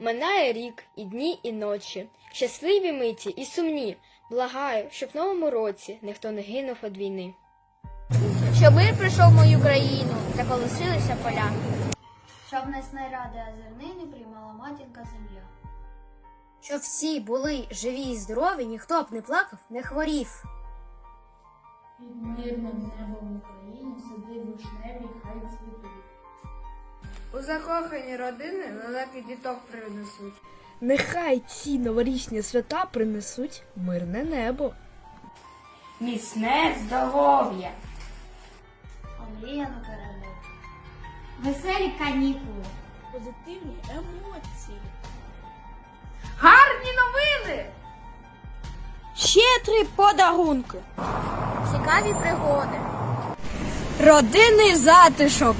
Минає рік, і дні, і ночі, щасливі миті і сумні. Благаю, щоб в новому році ніхто не гинув від війни. Щоб мир прийшов в мою країну, заколосилися поля. Щоб нас не ради озернини приймала матінка земля. Щоб всі були живі і здорові, ніхто б не плакав, не хворів. Під мирним небом України сади вишневі хай цвітуть. У закохані родини лелеки діток принесуть. Нехай ці новорічні свята принесуть мирне небо. Міцне здоров'я. Омріяну перемогу. Веселі канікули. Позитивні емоції. Гарні новини! Щедрі подарунки. Цікаві пригоди. Родинний затишок.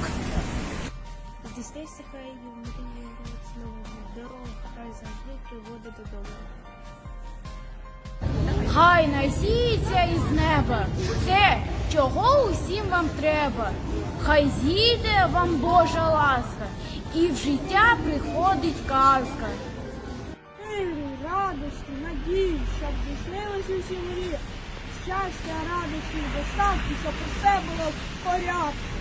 Здійснився хай мрії знову дорогу, хай завжди приводить додому. Хай насіється із неба те, чого усім вам треба. Хай зійде вам Божа ласка, і в життя приходить казка. Радості, надії, щоб здійснилися всі мрії. Щастя, радості, достатку, щоб усе було в порядку.